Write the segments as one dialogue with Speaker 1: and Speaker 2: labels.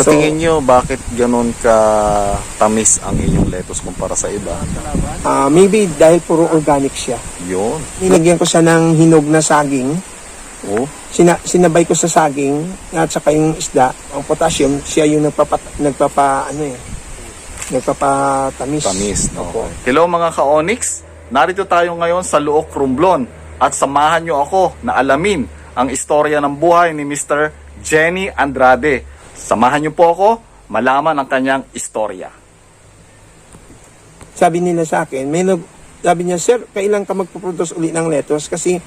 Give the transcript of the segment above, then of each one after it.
Speaker 1: Sa
Speaker 2: So-
Speaker 1: tingin nyo, bakit ganun ka tamis ang inyong lettuce kumpara sa iba?
Speaker 2: Ah, maybe dahil puro organic siya.
Speaker 1: Yun.
Speaker 2: Nilagyan ko siya ng hinog na saging.
Speaker 1: Oh,
Speaker 2: Sina, sinabay ko sa saging at saka yung isda, ang potassium, siya yung nagpapa, nagpapa, ano eh, nagpapatamis.
Speaker 1: tamis. Okay. Hello mga ka-Onyx. Narito tayo ngayon sa Luok Romblon at samahan nyo ako na alamin ang istorya ng buhay ni Mr. Jenny Andrade. Samahan nyo po ako malaman ang kanyang istorya.
Speaker 2: Sabi nila sa akin, may nag, sabi niya, sir, kailan ka magpuproduce uli ng lettuce? Kasi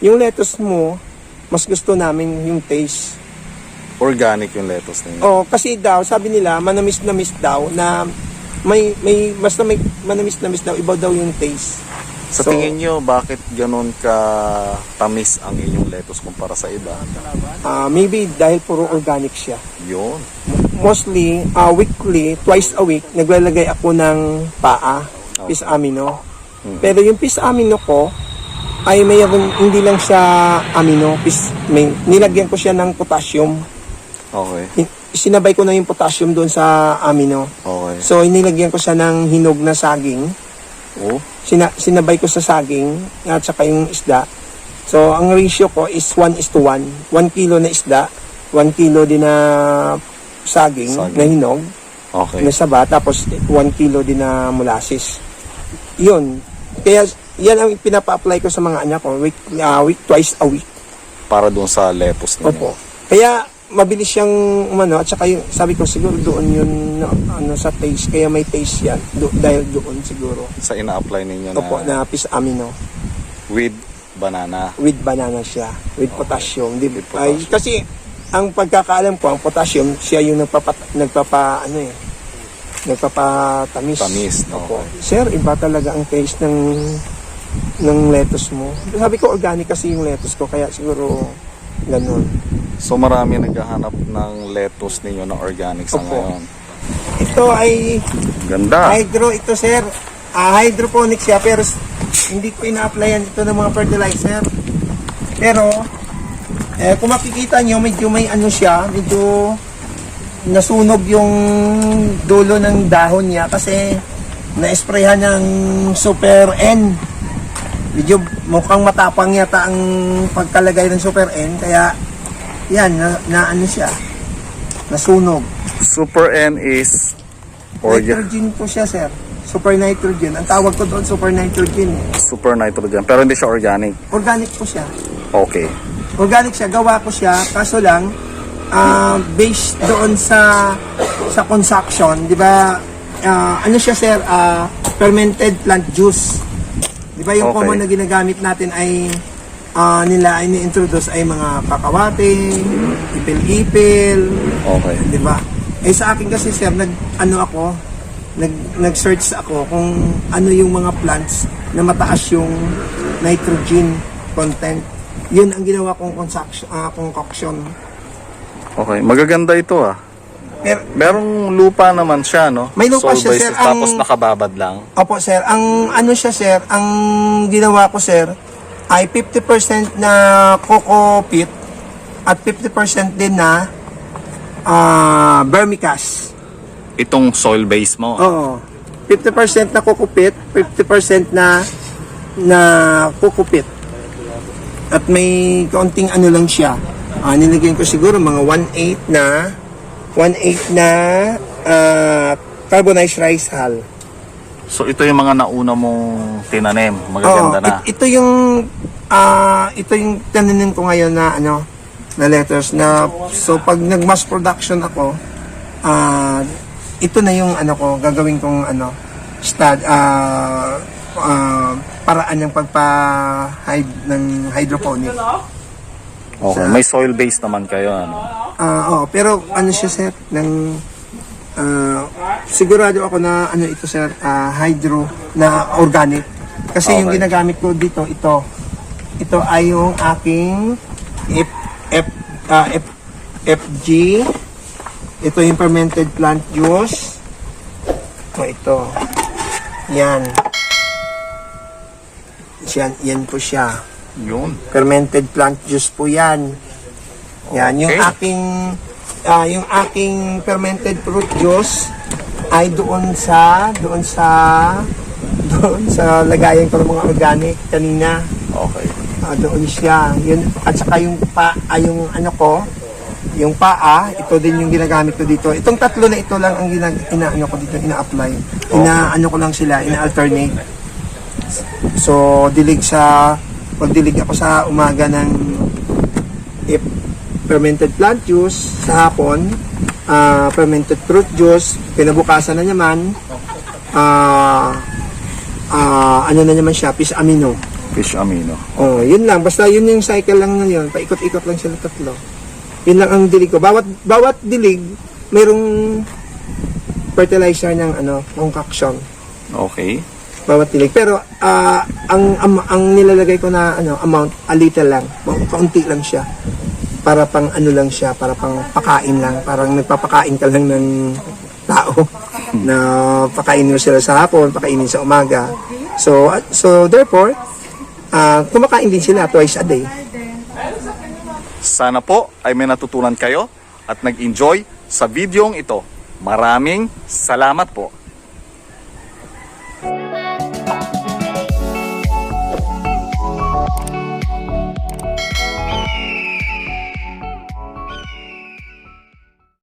Speaker 2: yung lettuce mo, mas gusto namin yung taste.
Speaker 1: Organic yung lettuce ninyo.
Speaker 2: Oh, kasi daw, sabi nila, manamis-namis daw na may may basta may manamis-namis daw, iba daw yung taste.
Speaker 1: Sa
Speaker 2: So-
Speaker 1: tingin nyo, bakit ganun ka tamis ang inyong lettuce kumpara sa iba?
Speaker 2: Ah, maybe dahil puro organic siya.
Speaker 1: Yun.
Speaker 2: Mostly, ah, weekly, twice a week, naglalagay ako ng paa, pis amino. Pero yung pis amino ko, ay mayroon, hindi lang siya amino, pis, may, nilagyan ko siya ng potassium.
Speaker 1: Okay.
Speaker 2: Sinabay ko na yung potassium doon sa amino.
Speaker 1: Okay.
Speaker 2: So, inilagyan ko siya ng hinog na saging.
Speaker 1: Oh,
Speaker 2: Sina, sinabay ko sa saging at saka yung isda. So, ang ratio ko is 1 is to 1. 1 kilo na isda, 1 kilo din na saging,
Speaker 1: Saging.
Speaker 2: na hinog,
Speaker 1: okay.
Speaker 2: na saba, tapos 1 kilo din na molasses. Yun. Kaya, yan ang pinapa-apply ko sa mga anak ko, week, ah, week, twice a week.
Speaker 1: Para doon sa lettuce ninyo.
Speaker 2: Opo. Kaya, mabilis siyang umano at saka yung sabi ko siguro doon yun no, ano sa taste kaya may taste yan do, dahil doon siguro
Speaker 1: Sa ina-apply ninyo na,
Speaker 2: opo na pis amino
Speaker 1: with banana.
Speaker 2: with banana siya, with potassium. Di,
Speaker 1: With
Speaker 2: ay, kasi ang pagkakaalam ko, ang potassium, siya yung nagpapa, nagpapa ano eh, nagpapatamis.
Speaker 1: Tamis, no?
Speaker 2: Opo. Sir, iba talaga ang taste ng ng lettuce mo. Sabi ko organic kasi yung lettuce ko, kaya siguro ganun.
Speaker 1: So marami naghahanap ng lettuce ninyo na organic sa
Speaker 2: Opo.
Speaker 1: ngayon.
Speaker 2: Ito ay
Speaker 1: Ganda.
Speaker 2: hydro, ito sir, ah, hydroponic siya, pero s- hindi ko ina-applyan ito ng mga fertilizer. Pero, eh, kung makikita nyo, medyo may ano siya, medyo nasunog yung dulo ng dahon niya kasi na-sprayhan ng Super N. Medyo mukhang matapang yata ang pagkalagay ng Super N, kaya yan, na, na ano siya, nasunog.
Speaker 1: Super N is organ,
Speaker 2: Nitrogen po siya, sir. Super nitrogen. Ang tawag ko doon, super nitrogen.
Speaker 1: super nitrogen. Pero hindi siya organic.
Speaker 2: Organic po siya.
Speaker 1: Okay.
Speaker 2: Organic siya, gawa ko siya, kaso lang, ah, based doon sa sa consumption, di ba, ah, ano siya, sir, ah, fermented plant juice. Di ba yung
Speaker 1: Okay.
Speaker 2: common na ginagamit natin ay ah, nila ay ni-introduce ay mga kakawate, ipil-ipil,
Speaker 1: Okay.
Speaker 2: di ba? Eh sa akin kasi sir, nag ano ako, nag nag-search ako kung ano yung mga plants na mataas yung nitrogen content. Yun ang ginawa kong concoction, ah, concoction.
Speaker 1: Okay. Magaganda ito ah.
Speaker 2: Pero,
Speaker 1: Merong lupa naman siya, no?
Speaker 2: May lupa
Speaker 1: Soil
Speaker 2: siya,
Speaker 1: basis,
Speaker 2: sir. Ang-
Speaker 1: Tapos nakababad lang.
Speaker 2: opo sir, ang ano siya sir, ang ginawa ko sir, ay 50% na coco pit at 50% din na ah vermicast.
Speaker 1: Itong soil base mo.
Speaker 2: Oo. 50% na kukupit, 50% na na kukupit. At may kaunting ano lang siya. Ah, nilagyan ko siguro mga 1/8 na 1/8 na ah, carbonized rice hull.
Speaker 1: So ito yung mga nauna mong tinanim. Magaganda
Speaker 2: Oo,
Speaker 1: na.
Speaker 2: it- ito yung ah, ito yung tananin ko ngayon na ano na letters na so pag nag-mass production ako ah ito na yung ano ko gagawin kong ano stud ah ah, paraan ng pagpa ng hydroponic.
Speaker 1: Okay. May soil base naman kayo, ano?
Speaker 2: Ah, oh, pero ano siya sir ng ah, sigurado ako na ano ito sir ah, hydro na organic. Kasi yung
Speaker 1: Okay.
Speaker 2: ginagamit ko dito ito ito ay yung aking F, F, ah, F, FG ito yung fermented plant juice. O ito. Yan. Yan, yan po siya.
Speaker 1: Yun.
Speaker 2: fermented plant juice po yan. Yan yung
Speaker 1: Okay.
Speaker 2: aking ah, yung aking fermented fruit juice ay doon sa doon sa doon sa lagayan ko ng mga organic kanina.
Speaker 1: Okay.
Speaker 2: Ah, doon siya. Yun, at saka yung pa, ah, yung ano ko, yung paa, ito din yung ginagamit ko dito. Itong tatlo na ito lang ang ginag, inaano ko dito, ina-apply. Ina-ano ko lang sila, ina-alternate. So, dilig sa, pag dilig ako sa umaga ng if fermented plant juice, sa hapon, ah, fermented fruit juice, kinabukasan na naman, ah, ah, ano na naman siya, fish amino.
Speaker 1: Fish amino.
Speaker 2: Oh, yun lang. Basta yun yung cycle lang na yun. Paikot-ikot lang sila tatlo. Yun lang ang dilig ko. Bawat bawat dilig, mayroong fertilizer ng ano, concoction.
Speaker 1: Okay.
Speaker 2: Bawat dilig. Pero ah, ang, ang ang nilalagay ko na ano, amount, a little lang. Kaunti lang siya. Para pang ano lang siya, para pang pakain lang. Parang nagpapakain ka lang ng tao na pakainin mo sila sa hapon, pakainin sa umaga. So, so therefore, ah kumakain din sila twice a day.
Speaker 1: Sana po ay may natutunan kayo at nag-enjoy sa videong ito. Maraming salamat po.